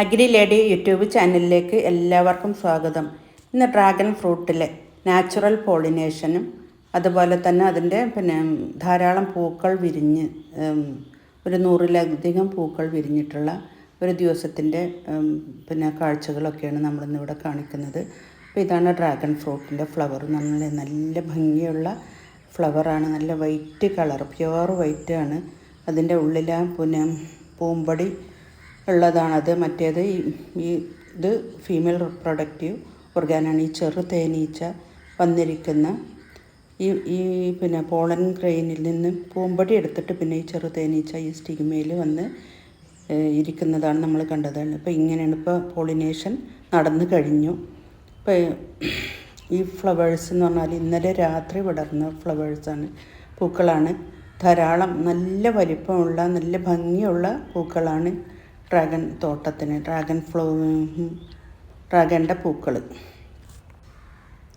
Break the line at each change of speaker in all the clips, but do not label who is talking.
Agri lady YouTube ചാനലിലേക്ക് എല്ലാവർക്കും സ്വാഗതം. ഇന്ന് ഡ്രാഗൺ ഫ്രൂട്ടിലെ നാച്ചുറൽ പോളിനേഷനും അതുപോലെ തന്നെ അതിന്റെ പിന്നെ ധാരാളം പൂക്കൾ വിരിഞ്ഞ് ഒരു നൂറിലധികം പൂക്കൾ വിരിഞ്ഞിട്ടുള്ള ഒരു ദിവസത്തിന്റെ പിന്നെ കാഴ്ചകളൊക്കെയാണ് നമ്മളിന്നിവിടെ കാണിക്കുന്നത്. അപ്പോൾ ഇതാണ് ഡ്രാഗൺ ഫ്രൂട്ടിന്റെ ഫ്ലവർ. നല്ല നല്ല ഭംഗിയുള്ള ഫ്ലവറാണ്. നല്ല വൈറ്റ് കളർ പ്യുവർ വൈറ്റ് ആണ് അതിന്റെ ഉള്ളിലെ പിന്നെ പൂമ്പൊടി ഉള്ളതാണത്. മറ്റേത് ഈ ഇത് ഫീമെയിൽ റിപ്രൊഡക്റ്റീവ് ഓർഗാനാണ് ഈ ചെറു തേനീച്ച വന്നിരിക്കുന്ന ഈ ഈ പിന്നെ പോളൻ ക്രെയിനിൽ നിന്ന് പൂമ്പടി എടുത്തിട്ട് പിന്നെ ഈ ചെറു തേനീച്ച ഈ സ്റ്റിഗ്മയിൽ വന്ന് ഇരിക്കുന്നതാണ് നമ്മൾ കണ്ടതാണ് അപ്പോൾ ഇങ്ങനെയാണ് ഇപ്പോൾ പോളിനേഷൻ നടന്നു കഴിഞ്ഞു. ഇപ്പോൾ ഈ ഫ്ലവേഴ്സ് എന്ന് പറഞ്ഞാൽ ഇന്നലെ രാത്രി വിടർന്ന ഫ്ലവേഴ്സാണ് പൂക്കളാണ്. ധാരാളം നല്ല വലിപ്പമുള്ള നല്ല ഭംഗിയുള്ള പൂക്കളാണ്. ഡ്രാഗൺ തോട്ടത്തിന് ഡ്രാഗൺ ഫ്ലോ ഡ്രാഗണിന്റെ പൂക്കൾ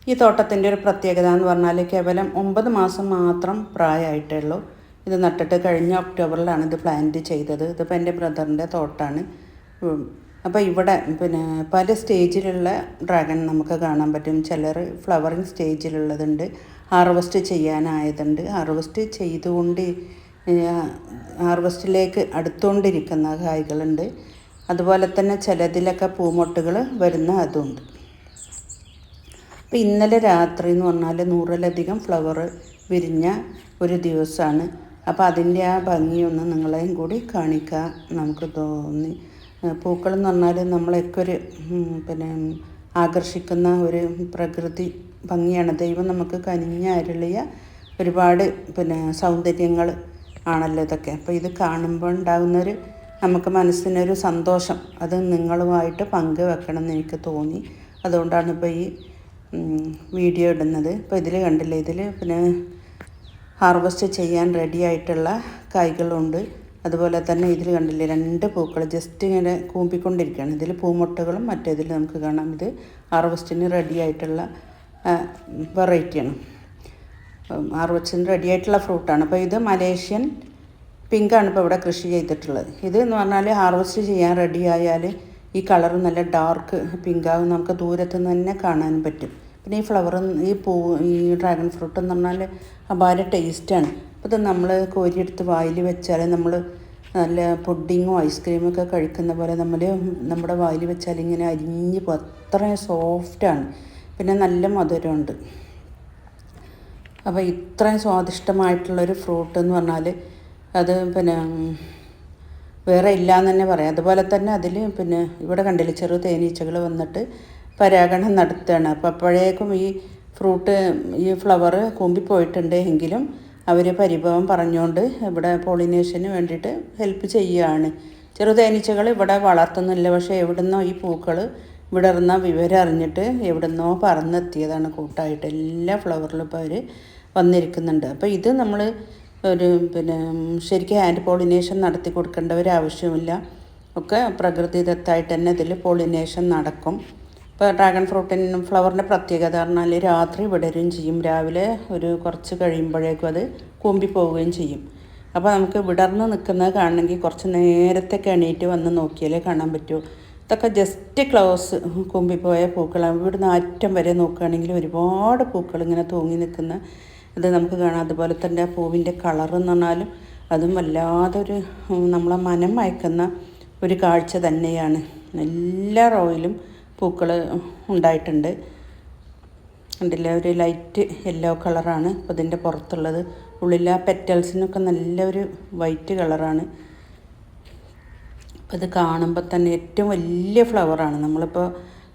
ഈ തോട്ടത്തിന്റെ ഒരു പ്രത്യേകത എന്ന് പറഞ്ഞാൽ കേവലം ഒമ്പത് മാസം മാത്രം പ്രായമായിട്ടേ ഉള്ളൂ ഇത് നട്ടിട്ട് കഴിഞ്ഞ ഒക്ടോബറിലാണ് ഇത് പ്ലാന്റ് ചെയ്തത്. ഇതിപ്പോൾ എന്റെ ബ്രദറിന്റെ തോട്ടാണ്. അപ്പോൾ ഇവിടെ പിന്നെ പല സ്റ്റേജിലുള്ള ഡ്രാഗൺ നമുക്ക് കാണാൻ പറ്റും. ചിലർ ഫ്ലവറിങ് സ്റ്റേജിലുള്ളതുണ്ട് ഹാർവസ്റ്റ് ചെയ്യാനായതുണ്ട്. ഹാർവസ്റ്റ് ചെയ്തുകൊണ്ട് ഹാർവസ്റ്റിലേക്ക് അടുത്തുകൊണ്ടിരിക്കുന്ന കായ്കളുണ്ട്. അതുപോലെ തന്നെ ചിലതിലൊക്കെ പൂമൊട്ടുകൾ വരുന്ന അതുണ്ട്. അപ്പോൾ ഇന്നലെ രാത്രി എന്ന് പറഞ്ഞാൽ നൂറിലധികം ഫ്ലവർ വിരിഞ്ഞ ഒരു ദിവസമാണ്. അപ്പോൾ അതിന്റെ ആ ഭംഗിയൊന്ന് നിങ്ങളെയും കൂടി കാണിക്കാൻ നമുക്ക് തോന്നി. പൂക്കൾ പൂക്കളെന്ന് പറഞ്ഞാൽ നമ്മളെയൊക്കെ ഒരു പിന്നെ ആകർഷിക്കുന്ന ഒരു പ്രകൃതി ഭംഗിയാണ്. ദൈവം നമുക്ക് കനിഞ്ഞ അരുളിയ ഒരുപാട് പിന്നെ സൗന്ദര്യങ്ങൾ ആണല്ലോ ഇതൊക്കെ. അപ്പോൾ ഇത് കാണുമ്പോൾ ഉണ്ടാകുന്നൊരു നമുക്ക് മനസ്സിനൊരു സന്തോഷം. അത് നിങ്ങളുമായിട്ട് പങ്കുവെക്കണം എന്ന് എനിക്ക് തോന്നി. അതുകൊണ്ടാണ് ഇപ്പോൾ ഈ വീഡിയോ ഇടുന്നത്. ഇപ്പോൾ ഇതിൽ കണ്ടില്ലേ? ഇതിൽ പിന്നെ ഹാർവസ്റ്റ് ചെയ്യാൻ റെഡി ആയിട്ടുള്ള കായ്കളുണ്ട് അതുപോലെ തന്നെ ഇതിൽ കണ്ടില്ലേ? രണ്ട് പൂക്കൾ ജസ്റ്റ് ഇങ്ങനെ കൂമ്പിക്കൊണ്ടിരിക്കുകയാണ്. ഇതിൽ പൂമൊട്ടുകളും മറ്റേതിൽ നമുക്ക് കാണാം. ഇത് ഹാർവസ്റ്റിന് റെഡി ആയിട്ടുള്ള വെറൈറ്റിയാണ് ഹാർവസ്റ്റിന് റെഡി ആയിട്ടുള്ള ഫ്രൂട്ടാണ് അപ്പോൾ ഇത് മലേഷ്യൻ പിങ്കാണ് ഇപ്പോൾ ഇവിടെ കൃഷി ചെയ്തിട്ടുള്ളത്. ഇത് എന്ന് പറഞ്ഞാൽ ഹാർവസ്റ്റ് ചെയ്യാൻ റെഡി ആയാൽ ഈ കളർ നല്ല ഡാർക്ക് പിങ്കാവും നമുക്ക് ദൂരത്ത് നിന്ന് തന്നെ കാണാൻ പറ്റും. പിന്നെ ഈ ഫ്ലവർ ഈ പൂ ഈ ഡ്രാഗൺ ഫ്രൂട്ട് എന്ന് പറഞ്ഞാൽ അപാര ടേസ്റ്റാണ് അപ്പോൾ ഇത് നമ്മൾ കോരിയെടുത്ത് വായിൽ വെച്ചാൽ നമ്മൾ നല്ല പുഡിങ്ങും ഐസ്ക്രീമും ഒക്കെ കഴിക്കുന്ന പോലെ നമ്മൾ നമ്മുടെ വായിൽ വെച്ചാൽ ഇങ്ങനെ അരിഞ്ഞ് അത്രയും സോഫ്റ്റാണ് പിന്നെ നല്ല മധുരമുണ്ട്. അപ്പോൾ ഇത്രയും സ്വാദിഷ്ടമായിട്ടുള്ളൊരു ഫ്രൂട്ട് എന്ന് പറഞ്ഞാൽ അത് പിന്നെ വേറെ ഇല്ല എന്ന് തന്നെ പറയാം. അതുപോലെ തന്നെ അതിൽ പിന്നെ ഇവിടെ കണ്ടില്ല ചെറു തേനീച്ചകൾ വന്നിട്ട് പരാഗണം നടത്തുകയാണ്. അപ്പോൾ അപ്പോഴേക്കും ഈ ഫ്രൂട്ട് ഈ ഫ്ലവർ കൂമ്പിപ്പോയിട്ടുണ്ട് എങ്കിലും അവർ പരിഭവം പറഞ്ഞുകൊണ്ട് ഇവിടെ പോളിനേഷന് വേണ്ടിയിട്ട് ഹെൽപ്പ് ചെയ്യുകയാണ്. ചെറു തേനീച്ചകൾ ഇവിടെ വളർത്തുന്നില്ല. പക്ഷേ എവിടുന്നോ ഈ പൂക്കൾ വിടർന്ന വിവരം അറിഞ്ഞിട്ട് എവിടുന്നോ പറന്നെത്തിയതാണ് കൂട്ടായിട്ട്. എല്ലാ ഫ്ലവറിലും ഇപ്പോൾ അവർ വന്നിരിക്കുന്നുണ്ട്. അപ്പോൾ ഇത് നമ്മൾ ഒരു പിന്നെ ശരിക്കും ഹാൻഡ് പോളിനേഷൻ നടത്തി കൊടുക്കേണ്ട ഒരു ആവശ്യമില്ല. ഒക്കെ പ്രകൃതിദത്തായിട്ട് തന്നെ ഇതിൽ പോളിനേഷൻ നടക്കും. ഇപ്പോൾ ഡ്രാഗൺ ഫ്രൂട്ടിന് ഫ്ലവറിന്റെ പ്രത്യേകത പറഞ്ഞാൽ രാത്രി വിടരുകയും ചെയ്യും. രാവിലെ ഒരു കുറച്ച് കഴിയുമ്പോഴേക്കും അത് കൂമ്പിപ്പോവുകയും ചെയ്യും. അപ്പോൾ നമുക്ക് വിടർന്ന് നിൽക്കുന്നത് കാണണമെങ്കിൽ കുറച്ച് നേരത്തെ എണീറ്റ് വന്ന് നോക്കിയാലേ കാണാൻ പറ്റൂ. ഇതൊക്കെ ജസ്റ്റ് ക്ലോസ് കുമ്പിപ്പോയ പൂക്കളാണ്. ഇവിടുന്ന് അറ്റം വരെ നോക്കുകയാണെങ്കിൽ ഒരുപാട് പൂക്കൾ ഇങ്ങനെ തൂങ്ങി നിൽക്കുന്ന ഇത് നമുക്ക് കാണാം. അതുപോലെ തന്നെ ആ പൂവിന്റെ കളറെന്ന് പറഞ്ഞാലും അതും വല്ലാതൊരു നമ്മളെ മനം മയക്കുന്ന ഒരു കാഴ്ച തന്നെയാണ്. എല്ലാ റോയിലും പൂക്കൾ ഉണ്ടായിട്ടുണ്ട്. കണ്ടില്ലേ? ഒരു ലൈറ്റ് യെല്ലോ കളറാണ് അപ്പോൾ ഇതിന്റെ പുറത്തുള്ളത്. ഉള്ളിലെ പെറ്റൽസിനൊക്കെ നല്ലൊരു വൈറ്റ് കളറാണ് അപ്പോൾ ഇത് കാണുമ്പോൾ തന്നെ ഏറ്റവും വലിയ ഫ്ലവറാണ് നമ്മളിപ്പോൾ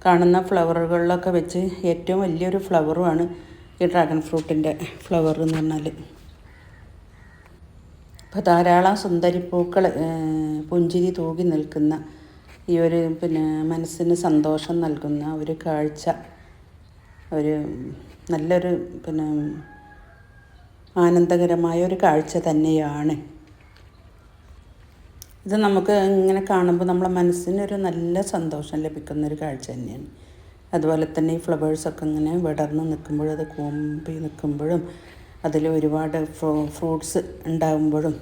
കാണുന്ന ഫ്ലവറുകളിലൊക്കെ വെച്ച് ഏറ്റവും വലിയൊരു ഫ്ലവറുമാണ് ഈ ഡ്രാഗൺ ഫ്രൂട്ടിന്റെ ഫ്ലവർ എന്ന് പറഞ്ഞാൽ അപ്പോൾ ധാരാളം സുന്ദരി പൂക്കൾ പുഞ്ചിരി തൂകി നിൽക്കുന്ന ഈ ഒരു പിന്നെ മനസ്സിന് സന്തോഷം നൽകുന്ന ഒരു കാഴ്ച ഒരു നല്ലൊരു പിന്നെ ആനന്ദകരമായ ഒരു കാഴ്ച തന്നെയാണ്. ഇത് നമുക്ക് ഇങ്ങനെ കാണുമ്പോൾ നമ്മളെ മനസ്സിനൊരു നല്ല സന്തോഷം ലഭിക്കുന്ന ഒരു കാഴ്ച തന്നെയാണ്. അതുപോലെ തന്നെ ഈ ഫ്ലവേഴ്സൊക്കെ ഇങ്ങനെ വിടർന്ന് നിൽക്കുമ്പോഴും അത് കൂമ്പി നിൽക്കുമ്പോഴും അതിൽ ഒരുപാട് ഫ്രൂട്ട്സ് ഉണ്ടാകുമ്പോഴും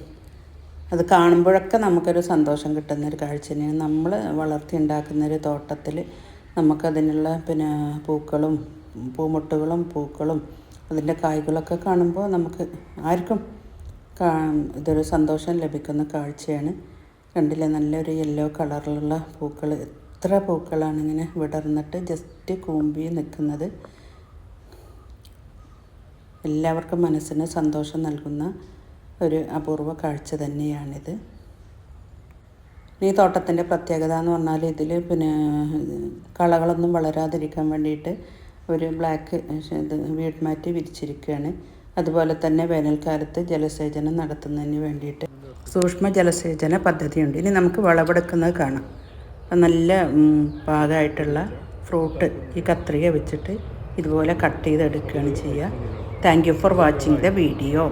അത് കാണുമ്പോഴൊക്കെ നമുക്കൊരു സന്തോഷം കിട്ടുന്ന ഒരു കാഴ്ച തന്നെയാണ്. നമ്മൾ വളർത്തി ഉണ്ടാക്കുന്ന ഒരു തോട്ടത്തിൽ നമുക്കതിനുള്ള പിന്നെ പൂക്കളും പൂമുട്ടുകളും പൂക്കളും അതിന്റെ കായ്കളൊക്കെ കാണുമ്പോൾ നമുക്ക് ആർക്കും ഇതൊരു സന്തോഷം ലഭിക്കുന്ന കാഴ്ചയാണ്. കണ്ടില്ലേ നല്ലൊരു യെല്ലോ കളറിലുള്ള പൂക്കൾ എത്ര പൂക്കളാണ് ഇങ്ങനെ വിടർന്നിട്ട് ജസ്റ്റ് കൂമ്പി നിൽക്കുന്നത്. എല്ലാവർക്കും മനസ്സിന് സന്തോഷം നൽകുന്ന ഒരു അപൂർവ കാഴ്ച തന്നെയാണിത്. ഈ തോട്ടത്തിന്റെ പ്രത്യേകത എന്ന് പറഞ്ഞാൽ ഇതിൽ പിന്നെ കളകളൊന്നും വളരാതിരിക്കാൻ വേണ്ടിയിട്ട് ഒരു ബ്ലാക്ക് ഇത് വീട് മാറ്റി വിരിച്ചിരിക്കുകയാണ്. അതുപോലെ തന്നെ വേനൽക്കാലത്ത് ജലസേചനം നടത്തുന്നതിന് വേണ്ടിയിട്ട് സൂക്ഷ്മ ജലസേചന പദ്ധതിയുണ്ട്. ഇനി നമുക്ക് വിളവെടുക്കുന്നത് കാണാം. അപ്പം നല്ല പാകമായിട്ടുള്ള ഫ്രൂട്ട് ഈ കത്രിക വെച്ചിട്ട് ഇതുപോലെ കട്ട് ചെയ്തെടുക്കുകയാണ് ചെയ്യുക. Thank you for watching the video.